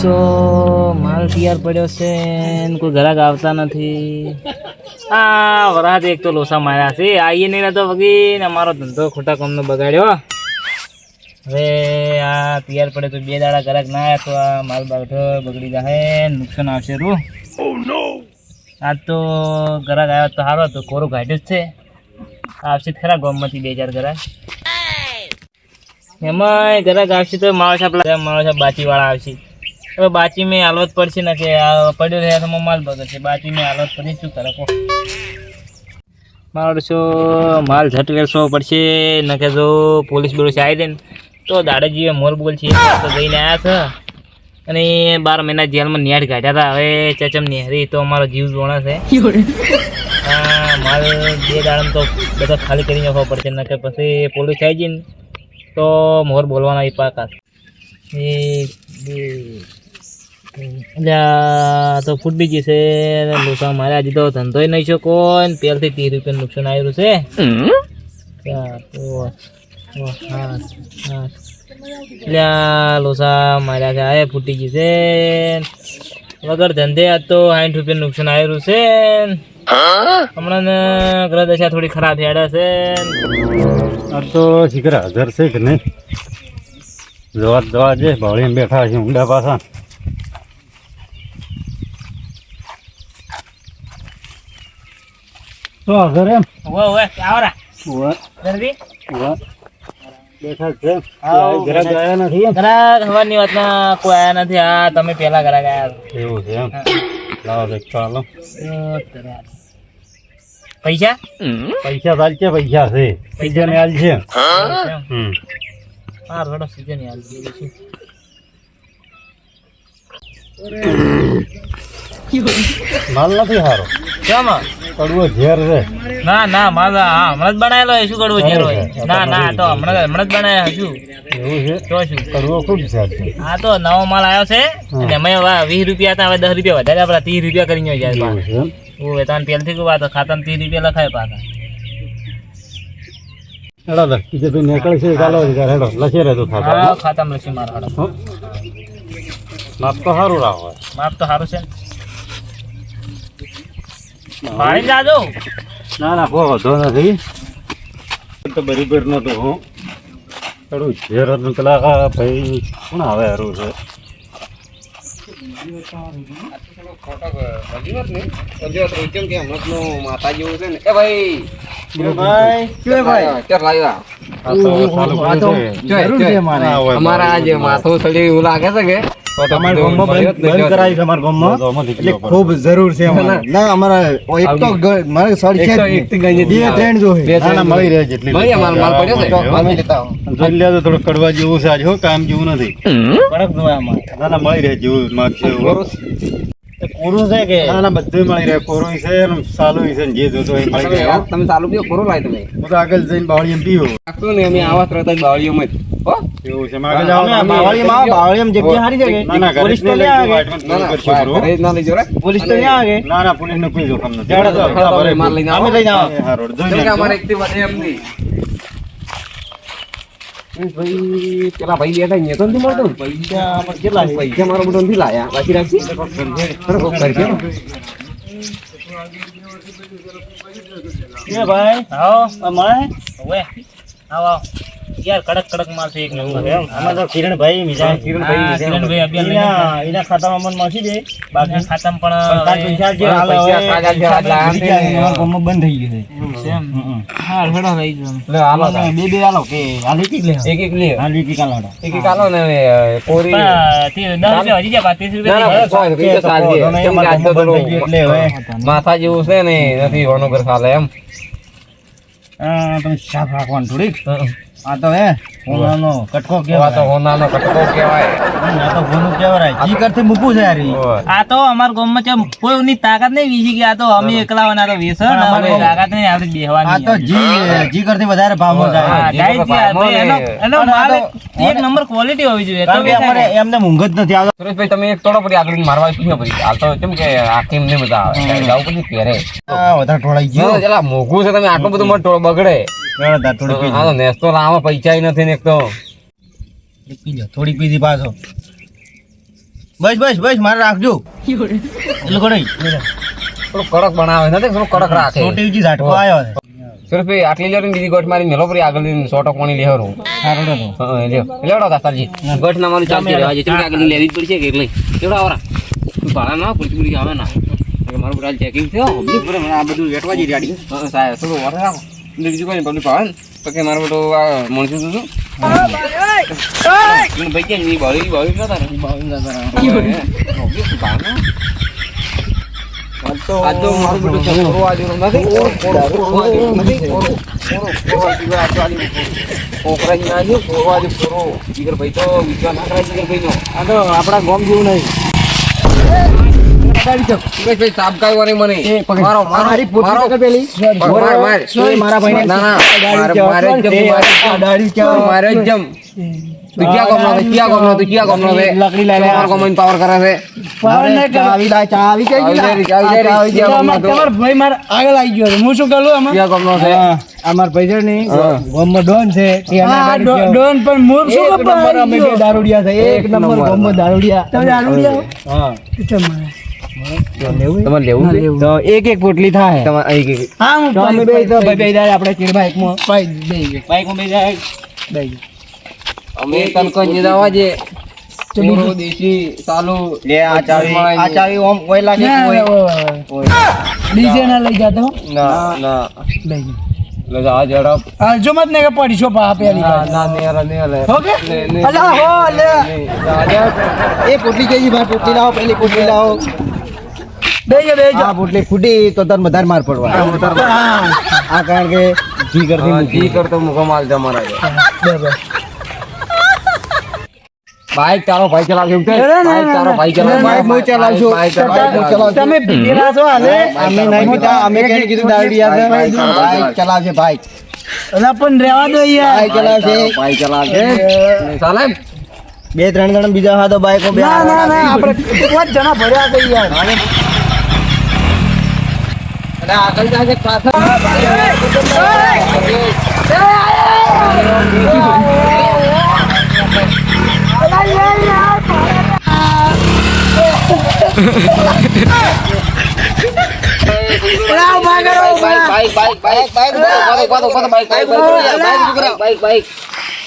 સો માલ તૈયાર પડ્યો છે કોઈ ઘરાક આવતા નથી. આ વરાત એક તો લોસા માર્યા છે. આવીએ નહીં રહેતો વગી અમારો ધંધો ખોટા કામનો બગાડ્યો. હવે આ તૈયાર પડે તો બે દાડા ઘરાક ના આવ્યા તો આ માલ બાગઠો બગડી જાય નુકસાન આવશે રૂ. આજ તો ઘરાક આવ્યો તો સારો હતો કોરો ઘાટ્યો જ છે. આવશે ખરા ગામમાંથી બે ચાર ઘરાક. એમાં ઘરાક આવશે તો સાહેબ મારો સાહેબ બાચીવાળા આવશે. હવે બાચી મેં હાલત પડશે ને કે પડ્યો રહ્યા તો માલ બગડશે બાચી મેં હાલત પડી શું કરે મારો શું માલ ઝટ વેરસો પડશે, ન કે જો પોલીસ બોલીસ આવી દે ને. તો દાદાજીએ મોર બોલ છે તો જઈને આવ્યા છે. અને બાર મહિના જેલમાં નિહાળ કાઢ્યા હતા. હવે ચચમ નિહારી, તો અમારો જીવ જોણા છે. માલ બે દાડમ તો બધા ખાલી કરી નાખવા પડશે, ન કે પછી પોલીસ આવી જઈને તો મોર બોલવાના એ પાકા. એક બે તો ફૂટી જશે છે નુકસાન મારે આજે તો ધંધોય નહીં શકો ને પહેલથી ત્રીસ રૂપિયા નુકસાન આવ્યું છે. છ. અલ્યા લોસા માર્યા છે આ ફૂટી જશે વગર ધંધે આજ તો સાઠ રૂપિયા નુકસાન આવેલું છે હમણાં ને ગ્રહ દશા થોડી ખરાબ હેડે છે આ તો શીખર હાજર છે કે નહીં? જોવા જવા છે ભાવળીને બેઠા છે ઊંડા પાછા. તો ઘરે એમ. ઓવે ઓવે આવરા. ઉવા, જલ્દી. બેઠા છે નથી એમ? હવાની વાતના કોઈ આયા નથી. આ તમે પેલા ગ્રાહક આયા એવું છે એમ. લાવો દેખ ચાલો. પૈસા? પૈસા તાલ છે પૈસા છે. પૈસા ને હાલ છે. હમ. હા થોડો સીઝન યાદ છે. માલ નથી સારો કેમ? કડવો ઝેર છે. ના ના મારા હા હમણાં જ બનાવેલો હોય શું કરવું છે. રોય ના ના તો હમણાં હમણાં જ બનાવ્યા શું? એવું છે? તો શું? કડવો ખૂબ છે આજ તો. નવો માલ આવ્યો છે અને અમે વીસ રૂપિયા હતા હવે દસ રૂપિયા વધારે આપણા ત્રીસ રૂપિયા કરીને જાય એવું છે. એમ હું વેતન પહેલથી કહું આ તો ખાતામાં ત્રીસ રૂપિયા લખાય પાછા. હેડો દર બીજે તો નીકળે છે ચાલો હેડો લખી રહે ખાતા ખાતામાં લખી મારા હાડો. માપ તો સારું રાખો માપ તો સારું છે. પાણી જાજો ના ના કોઈ વાંધો નથી તો બરીબર નતો હું થોડું ઝેર હતું પેલા ભાઈ કોણ આવે હારું છે અમારા જે માથું સડી એવું લાગે છે કે અમારા ગામમાં બંધ બંધ છે અમારા ગામમાં. એટલે ખૂબ જરૂર છે અમારે. ના અમારા એક તો મારે સળ છે એક જ તો નહીં. એકથી ગઈ જ બે ત્રણ જો ના ના મળી રહે જેટલી મળી માલ માલ પડ્યો છે? તો અમે લેતા જોઈ લે થોડું કડવા જેવું છે આજ હો કામ જેવું નથી. કડક જોયા અમારે ના ના મળી રહે જેવું માગ છે કે? ના ના બધું મળી રહે. કોરું છે સાલું છે જે જોતો એ મળી રહે. તમે સાલું પીઓ કોરો લાય તમે. હું તો આગળ જઈને બાવળી પીઓ પીવું. રાખતો ને અમે આવા તરત જ બાવળીઓમાં જ. એવું છે મારે જાઓ અમે બાવળીમાં બાવળીમાં જગ્યા ના ઘરે પોલીસ તો આવે. વાટમાં ના ના પોલીસ તો ન્યા આવે. ના ના પુલિસનું કોઈ જોખમ નથી. જાડો હા, બરાબર. માલ લઈને અમે લઈને આવો. એ હારું, જોઈ કેમ કે લેજો. વધે એમ નહીં ભાઈ પેલા ભાઈ બેઠા અહીંયા તો નથી મળતો. પૈસા કેટલા પૈસા મારો બધો નથી લાયા. બાકી રાખી ભાઈ આ મળે આવો આવો. યાર કડક કડક માલ છે એક નંબર અમે તો કિરણભાઈ મીઠા કિરણભાઈ કિરણભાઈ અભિયાન એના એના ખાતામાં મને મળશે છે બાકી ખાતામાં પણ સરકાર પૈસા જે બંધ થઈ ગયું છે. હા હેડો લઈ લે, આલો બે બે આલો કે હાલી ટીક લે. એક એક લે. હાલી ટીક હાલો એક એક આલો ને હવે, કોરી. તે દસ રૂપિયા હજી જાય ત્રીસ ના, ના, રૂપિયા તો કેમ કે તો એટલે હવે. માથા જેવું છે ને નથી વનોગર ખાલે એમ. હા તમે સાફ રાખવાનું થોડીક. આ તો હે હોનાનો કટકો કેવા તો હોનાનો કટકો કેવાય આ તો હોનું કહેવાય. જી કરથી મૂકવું છે યાર આ તો અમારા ગામમાં ચમ કોઈની તાકાત નહીં વીસી કે આ તો અમે એકલા વાના તો પણ અમારી તાકાત નહીં આપણે બેહવાની આ તો જી જી કરથી વધારે ભાવમાં જાય. જાય છે, એનો એનો માલ એક નંબર ક્વોલિટી હોવી જોઈએ તો અમારે એમને ઊંઘ જ નથી આવતો. સુરેશભાઈ તમે એક તોડો પડી આગળ મારવા શું ન પડી હાલ તો કેમ કે આખી એમને બધા આવે. જાવ પછી પહેરે આ વધારે ટોળાઈ ગયો. મોઘું છે તમે આટલું બધું મને ટોળો બગડે. નેસ્તો લાવવા પૈસા નથી ને એક તો. પી લો થોડી પીધી પાછો. બસ બસ બસ મારે રાખજો. એટલે નહીં થોડો કડક બનાવે નથી થોડો કડક રાખે? છોટી ઝાટકો આવ્યો છે. આટલી લેરો બીજી ગોઠ મારી મેલો પડી આગળ સોટો પાણી લેહરો. લેવડો દાસ્તાજી ગોઠ ના મારી ચાલતી રહેવા જેટલી આગળ લેવી જ પડશે કે એટલે લેવડો આવરા. ભાડા ના પુલિસ પૂરી આવે ના. મારું બધા ચેકિંગ થયો. આ બધું વેટવા જઈ ગાડી. સાહેબ થોડું વરે રાખો બીજું કોઈ પબ્લિક આવે તો કે મારું બધું આ મળશું તું ભાઈ કે ની બાળી બાળી ના તારે બાળી ના તો મારું આજુ નથી ઓકરા ના આજુ ઓરો જીગર ભાઈ તો વિશ્વાસ ના ભાઈ નો આ તો આપણા ગામ જેવું નહીં ક્યાં કોમનો લકડી લઈ લે. મારો પાવર કરે આગળ આવી ગયો હું દારૂડિયા એક તમારે લેવું છે? તો એક એક પોટલી થાય. તમારે અહીં કે હા હું તો અમે બે તો ભાઈ બે જાય આપણે બે જાય અમે જે ચોરો દેશી ચાલુ લે આ ચાવી. આ ચાવી ઓમ કોઈ લાગે કોઈ ઓય, ઓય. ડીજે ના લઈ જતો ના ના. લઈ ગયો. લે જા ઝડપ મત ને કે પડી છો પા પેલી ના ના ને રે ને લે ઓકે અલા હો લે એ પોટલી કઈ ભાઈ? પોટલી લાવો પેલી પોટલી લાવો. બેજો બેજો આ પોટલી ફૂટી તો તને વધારે માર પડવા. આ કારણ કે જી કરતી જી કરતો મુકો માલ તમારા બે બે બાઈક તારો ભાઈ ચલાવજો કે બાઈક તારો ભાઈ ચલાવજો બાઈક હું. બાઈક ચલાવશે. તમે પીધેલા છો હાલે અમે નહીં પીતા અમે કઈ કીધું દાડી છે બાઈક, ચલાવજે બાઈક ચલાવશે બાઈક અલા પણ રહેવા દો યાર બાઈક ચલાવશે ભાઈ ચલાવશે સાલેમ બે ત્રણ જણા બીજા હા તો બાઈકો બે ના ના ના આપણે પાંચ જણા ભર્યા છે યાર અને આગળ જાય છે પાછળ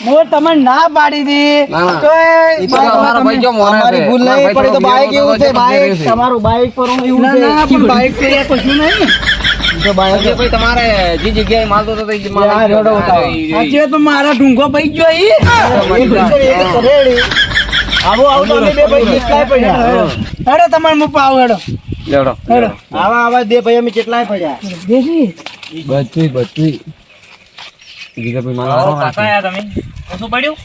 હું તમને ના પાડી દી. તો. ભૂલ નહીં પડી તો બાઈક એવું છે બાઈક તમારું બાઈક પર હું એવું ના છે. પણ બાઈક તો યાર કશું નહીં તો બાઈક જે તમારે જે જગ્યાએ માલ તો તો એ માલ આ ઉતારો. સાચી તો મારા ઢુંગો પઈ ગયો ઈ. આવો આવો બે ભાઈ કેટલાય પડ્યા? હેડો તમારે હું પાવ હેડો. હેડો. આવા આવા બે ભાઈ અમે કેટલાય પડ્યા? બધું બધું. બીજા કોઈ માલ આવો કાકા આયા તમે ઓછું પડ્યું?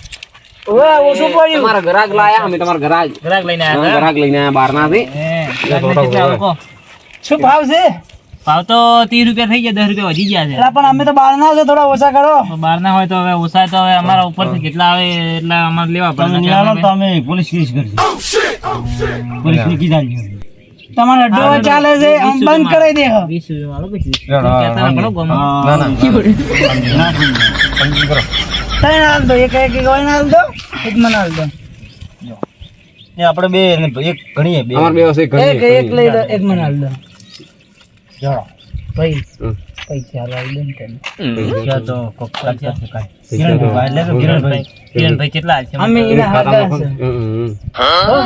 ઓવે ઓછું પડ્યું. તમારા ગ્રાહક લાયા અમે તમારા ગ્રાહક ગ્રાહક લઈને હા, ગ્રાહક લઈને આયા બહારના થી કેટલા શું ભાવ છે? ભાવ તો ત્રીસ રૂપિયા થઈ ગયા દસ રૂપિયા વધી ગયા છે. પણ અમે તો બહાર ના છે થોડા ઓછા કરો. બહાર ના હોય તો હવે ઓછા તો હવે અમારા ઉપરથી કેટલા આવે એટલા અમારે લેવા પડે. તમે પોલીસ કેસ કરજો પોલીસની કીધા તમારે અડ્ડો ચાલે છે આમ બંધ કરાવી દે હવે. વીસ રૂપિયા વાળો પછી. કહેતા ના પડો ગામમાં. ના ના. ત્રણ હાલ દો એક એક એક હાલ દો એક મને હાલ દો આપણે બે એક ગણીએ બે. અમાર બે હશે ઘણી એક એક લઈ દો એક મને હાલ દો. જાઓ. ભાઈ પૈસા હાલ દો તને. તો કોક છે કાંઈ. કિરણભાઈ, એટલે તો કિરણભાઈ. કિરણભાઈ કેટલા હાલ છે? અમે એના હમ. હો?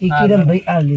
કિરણભાઈ હાલ દે.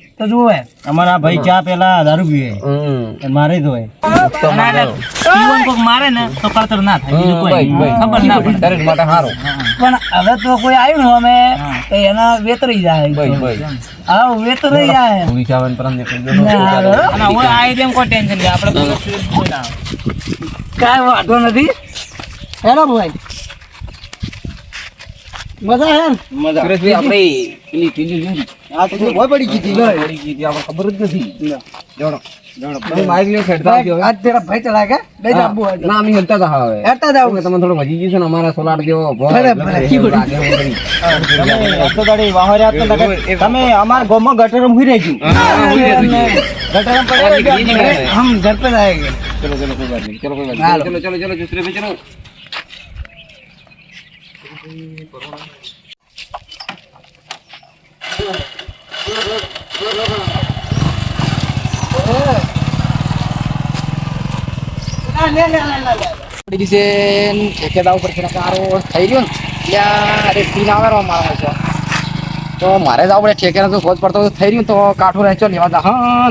તો જોવે અમારા ભાઈ ચા પેલા દારૂ પીવે. મારે પીવાનું કોક મારે ને તો કળતર ના થાય. ખબર ના પડે. શરીર માટે સારું પણ હવે તો કોઈ આવ્યું અમે તો એના વેતરી જાય. હા વેતરી જાય. પોલીસ આવે ને પરમ નીકળી ગયો. ના, હવે. અને હવે આ એરિયામાં કોઈ ટેન્શન નહીં. આપણે કોઈ વાંધો નથી. હેલો ભાઈ. મજા હે મજા. આપણે પેલી પેલી જોઈ. આ તો ભય પડી ગઈ હતી. પડી ગઈ હતી આપણે ખબર જ નથી. જોડો. જોડો. માઇક લે ખેડતા આવ્યો આજ તેરા ભાઈ ઠેકેદાર ઉપર કારો થઈ ગયો ને ત્યાં અરે ટીન આવે છે. તો મારે જવું પડે ઠેકેદાર તો શોધ પડતો થઈ રહ્યું તો કાઠું રહેશો લેવા દા હા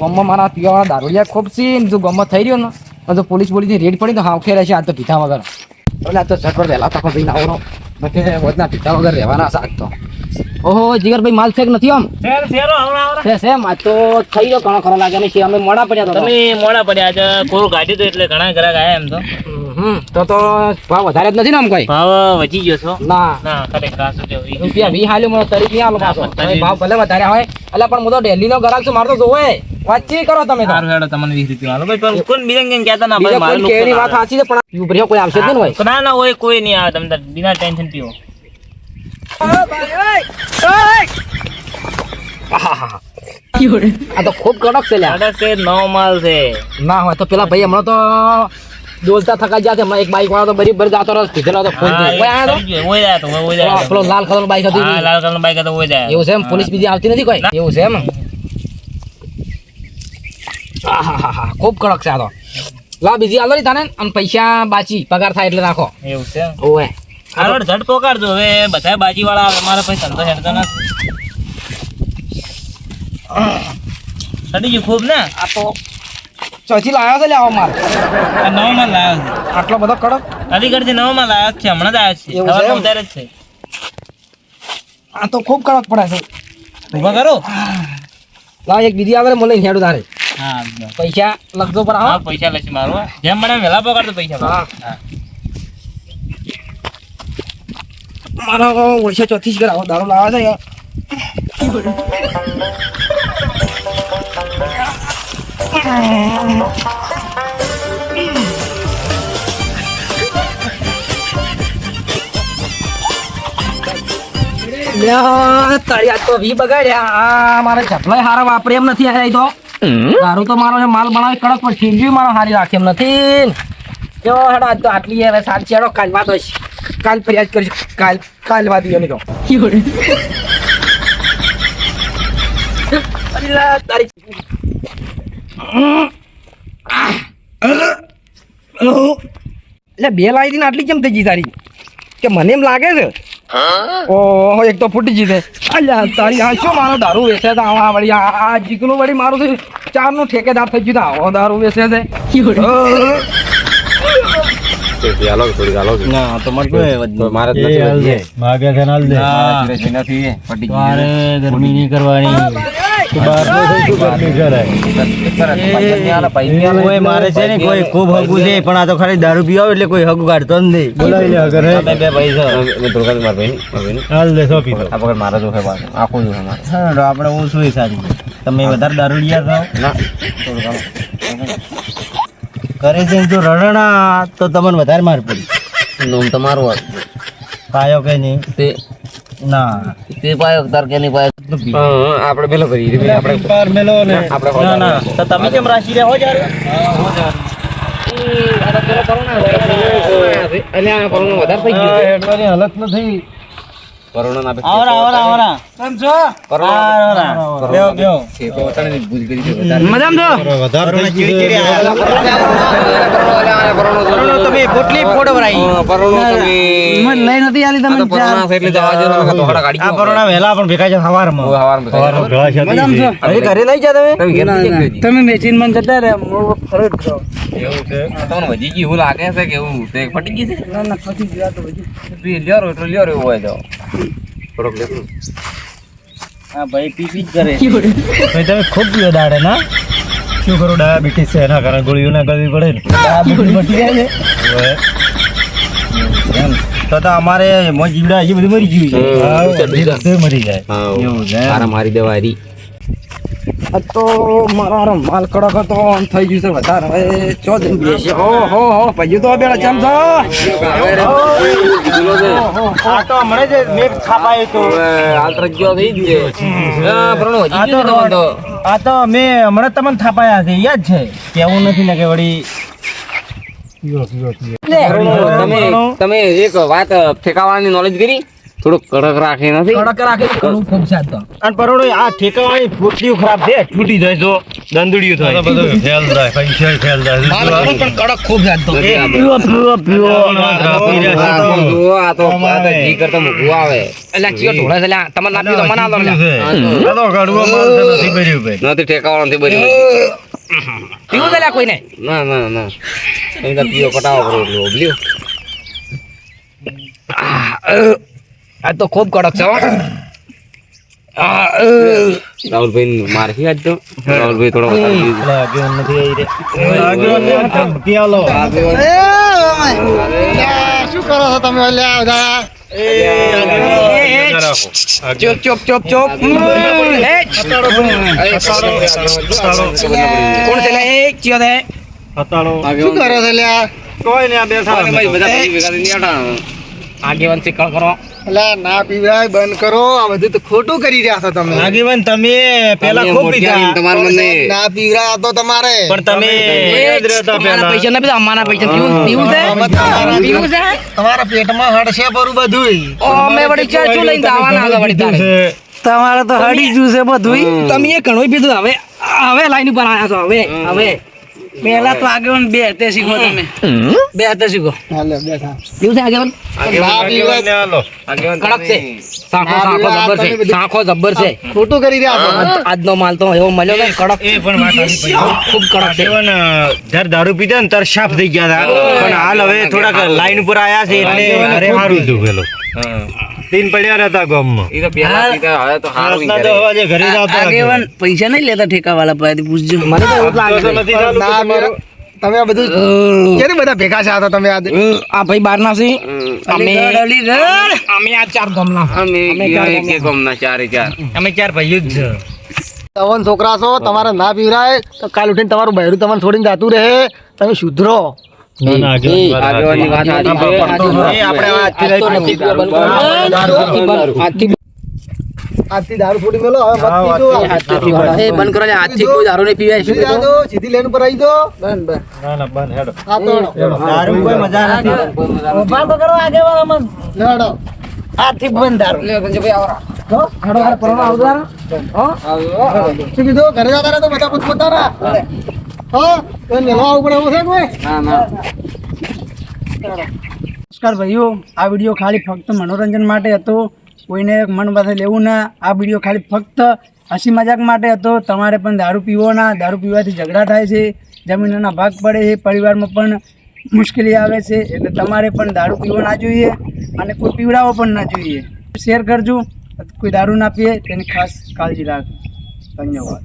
ગામમાં મારા પીવા દારૂલિયા ખૂબ છે જો ગમમાં થઈ રહ્યો ને, તો જો પોલીસ પોલીસની રેડ પડી તો હાંખે રહેશે આ તો પીધા વગર. એટલે આ તો ઝટપટ વહેલા તકો ભાઈ આવરો. બધે વધના પીધા વગર રહેવાના સાથ તો. ઓહો જીગરભાઈ માલ શેક નથી આમ? શેર શેરો આવરા આવરા. શે છે આ તો થઈ ગયો ઘણો ખરો લાગે ને છે અમે મોડા પડ્યા તો તમે મોડા પડ્યા છે કોરું કાઢ્યું તો એટલે ઘણા ગ્રાહક આયા એમ તો. તો તો ભાવ વધારે જ નથી ને આમ કોઈ? ભાવ વધી ગયો છો? ના. ના ખરે કાસો જો રૂપિયા. વી હાલ્યો મને તરીફ નહીં આલો પાછો. ના, ભાવ ભલે વધારે હોય એટલે પણ હું તો દિલ્હી નો ગ્રાહક છું મારે તો જોવે વાતચીત કરો તમે તો? સારું હેડો તમને 20 રૂપિયા આલો. ભાઈ પણ કોણ બીજા કેમ કહેતા ના ભાઈ કોઈ કેરી વાત સાચી છે પણ યુ કોઈ આવશે જ નહીં ને આવે. ના ના હોય કોઈ નહીં આવે તમને તાર બિના ટેન્શન આહાહા. આ તો ખૂબ કડક છે લ્યા. છે નવો છે. ના હોય તો પેલા ભાઈ હમણાં તો દોલતા થકા ગયા છે હમણાં એક બાઈક વાળો તો બરી જાતો રહ્યો પીધેલો તો ફોન હા, એ કોઈ આયો તો? થઈ ગયો. ઓય તો. ઓય પેલો- લાલ કલર બાઈક હતી. હા લાલ કલરનો બાઈક હતો ઓય એવું છે એમ? પોલીસ બીજી આવતી નથી કોઈ? એવું છે એમ. ખૂબ કડક છે આ તો. લા બીજી આલો તાને અને પૈસા બાચી પગાર થાય એટલે રાખો. એવું છે આગળ ઝટ પોકાડજો હવે બધા બાજી વાળા આવે મારા પછી ધંધો હેડતો નથી. સડી ગયું ખૂબ ને? આ તો ચોથી લાવ્યો છે લે આવો માલ આ નવો માલ લાવ્યો છે. આટલો બધો કડક અલીગઢથી નવો માલ આવ્યો જ છે. હમણાં જ આવ્યો છે ઉતારે જ છે. આ તો ખૂબ કડક પડે છે. ઊભા કરો. લાવ એક બીજી આવે મને હેડું તારે. હા પૈસા લખજો પર હા આવો પૈસા લેશે મારું જેમ મને વહેલા પકડતો પૈસા. હા. હા મારો વર્ષે ચોથી જ આવો દારૂ લાવા છે આજ તો વી બગાડ્યા. આ મારે ચપલાય હારા વાપરે એમ નથી આ તો. દારૂ તો મારો માલ બનાવે કડક પણ ઠીંગ્યું મારો હારી રાખે એમ નથી. જો હેડો તો આટલી સાત સાચી હેડો કાલ વાત હોય કાલ ફરિયાદ કરીશ કાલ કાલ વાદી એની તો એટલે બે લાવી દીને આટલી કેમ થઈ ગઈ તારી? કે મને એમ લાગે છે? ઓહો એક તો ફૂટી જશે અલ્યા તારી આ શું મારો દારૂ વેચે તો આવા વળી આ આ જીકનું વળી મારું ચારનું ઠેકેદાર થઈ ગયું તો આવો દારૂ વેચે છે. ના તો મારે માગ્યા છે. ને દે નો ગરમી કોઈ મારે છે ને કોઈ ખૂબ હગું છે પણ આ તો ખાલી દારૂ પીવા એટલે કોઈ હગું કાઢતો જ નહીં. બોલાવી સો પીતો હા તો આપણે ઓછું સારી. તમે વધારે દારૂ લીયા છો કરે છે ને જો રડણા તો તમને વધારે માર પડી. નોમ તમારું પાયો કે નહીં? તે ના. તે પાયો તાર કે નહીં પાયો? આપણે પેલો કરી આપણે પાર મેલો ને. આપણે ના ના. તો તમે કેમ રાશી રહ્યા હો જ્યારે? વધારે થઈ આ એટલાની હાલત નથી. કોરોના આવરા આવરા આવરા. કેમ છો? આવરા બેહો બેહો મજામાં છો? વધારે થઈ ગયું છે. તમે પોટલી ફોટો ભરાઈ મને લઈ નથી આલી તમે ચાર. આ પરોણા વહેલા પણ ભેગા છે સવારમાં. સવારનો ઘણા છે. મજામાં છો? હજી ઘરે નહીં જા તમે. ના, ના. તમે મેચિન મન જતા ફરજ એવું છે? વધી ગયું લાગે છે કે એવું તે ફટી ગઈ છે? ના ના પછી ગયા તો પછી લ્યો એટલો લ્યો એવું હોય તો. થોડોક હા ભાઈ પી પી જ કરે. ભાઈ તમે ખૂબ પીઓ દાડે ના? શું કરું ડાયાબિટીસ છે એના કારણે ગોળીઓ ના કરવી પડે ને? મટી જાય છે હવે. એમ. તો તો અમારે મોં જીવડા હજી બધું મરી ગયું છે. મરી જાય. એવું છે મારી દેવા તો મારો માલ કડક હતો આમ થઈ ગયું છે વધારે. હવે ચો જઈને બેસી હો હો હો ભાઈ તો બેડા ચમ છો? આ તો હમણાં જ મેઘ તો આ આંતરજ્યો થઈ ગયો છે. હા પ્રણો આ તો આ તો મે હમણે તમને થાપાયા છે યાદ છે? કેવું નથી ને કે વળી તમે તમે એક વાત ફેંકાવાની નોલેજ કરી? થોડુંક કડક રાખી નથી? કડક રાખે ઘણું ખૂબ સાચો અને પરોડો આ ઠેકાવાની ફૂટલીઓ ખરાબ છે છૂટી જાય તો દંદડીયું થાય. બધું ફેલ જાય પૈસા ફેલ જાય પણ કડક ખૂબ સાચો પીવો પીવો પીવો આ તો આ જી કરતા મૂકવું આવે. એટલે ચિયો ઢોળે છે તમને ના પીતો તો મને આલો લ્યા. આ તો ગાડું માલ નથી ભર્યું ભાઈ. નથી ઠેકાવાનું નથી બન્યું પીવું છે કોઈને? ના ના ના. તમે પીવો કટાવો કરો એટલું ઓબલ્યું આ તો ખૂબ કડક છે હો. રાહુલભાઈ મારથી આજ તો રાહુલભાઈ થોડો વધારે પીવું. આગેવાન નથી આવી રે આગેવાન નથી, પિયાલો શું કરો છો તમે અલ્યા બધા ચોપ ચોપ ચોપ ચોપ હમ, એ, કોણ છે લે એ ચિયો છે શું કરો છો અલ્યા કોઈ ને આ બેઠા ભાઈ બધા ભેગા આગેવાન શીખળ કરો એટલે ના પીવાય બંધ કરો. આ બધું તો ખોટું કરી રહ્યા છો તમે. આગેવાન તમે પેલા ખૂબ પીધા તમારે મને ના પીવરા તો તમારે. પણ તમે પૈસા ના પીધા અમારા પૈસા પીવું પીવું છે? પીવું છે? તમારા પેટમાં હડશે બરું બધું ઓ અમે વળી ચાર લઈને આવવાના આગળ વળી તારે. તમારે તો હડી જુ છે બધું તમે એ ઘણું પીધું હવે હવે લાઈન ઉપર આવ્યા છો હવે હવે પેલા તો આગેવાન બે હાથે શીખો તમે. બે હાથે શીખો હાલે બેઠા. પીવું છે આગેવાન? કડક છે. સાંખો સાંખો જબ્બર છે. સાંખો જબ્બર છે. ખોટું કરી રહ્યા આજનો માલ તો એવો મળ્યો ને કડક. એ પણ વાત ખૂબ કડક છે. આગેવાન જ્યારે દારૂ પીધા ને ત્યારે સાફ થઈ ગયા હતા. પણ હાલ હવે થોડાક લાઈન ઉપર આયા છે એટલે અરે મારું પેલો. તીન પડ્યા રહેતા ગામમાં. એ તો પહેલા પીતા હવે તો હારું રાતના તો હવે જે ઘરે આવતા આગેવાન પૈસા નહીં લેતા ઠેકા વાળા પાસેથી પૂછજો. મને તો એવું લાગે. છે. નથી ના મારો તમે આ બધું ક્યારે બધા ભેગા છે આ તો તમે આ ભાઈ બાર ના છે અમે. અમે આ ચાર ગામના. અમે એક ગામના ચારે ચાર. અમે ચાર ભાઈઓ જ છે. તવન છોકરા છો તમારે ના પીવરાય તો કાલ ઉઠીને તમારું બહેરું તમને છોડીને જાતું રહે. તમે સુધરો દારૂ છોડી મેલો હવે આજથી એ બંધ કરો આજથી કોઈ દારૂ નહીં પીવાય શું સીધી સીધી લેન પર આવી જાઓ. ના ના બંધ હેડો. હા તો દારૂ કોઈ મજા નથી. ઊભા તો કરો આગેવાન અમન. લેવાડો. આજથી બંધ દારૂ. લે, સંજયભાઈ આવરા. હો? હાડો હાડ પરવા આવજો હારો. હો? શું કીધું? ઘરે જતા રહે તો બધા પોતપોતાના હા? કોઈ મેળવા પડે એવું છે કોઈ? ના ના. નમસ્કાર ભાઈઓ આ વીડિયો ખાલી ફક્ત મનોરંજન માટે હતો. કોઈને મન પાસે લેવું ના આ વીડિયો ખાલી ફક્ત હસી મજાક માટે હતો. તમારે પણ દારૂ પીવો ના દારૂ પીવાથી ઝઘડા થાય છે જમીનના ભાગ પડે છે પરિવારમાં પણ મુશ્કેલી આવે છે એટલે તમારે પણ દારૂ પીવો ના જોઈએ અને કોઈ પીવડાવો પણ ના જોઈએ. શેર કરજો કોઈ દારૂ ના પીએ તેની ખાસ કાળજી રાખજો ધન્યવાદ.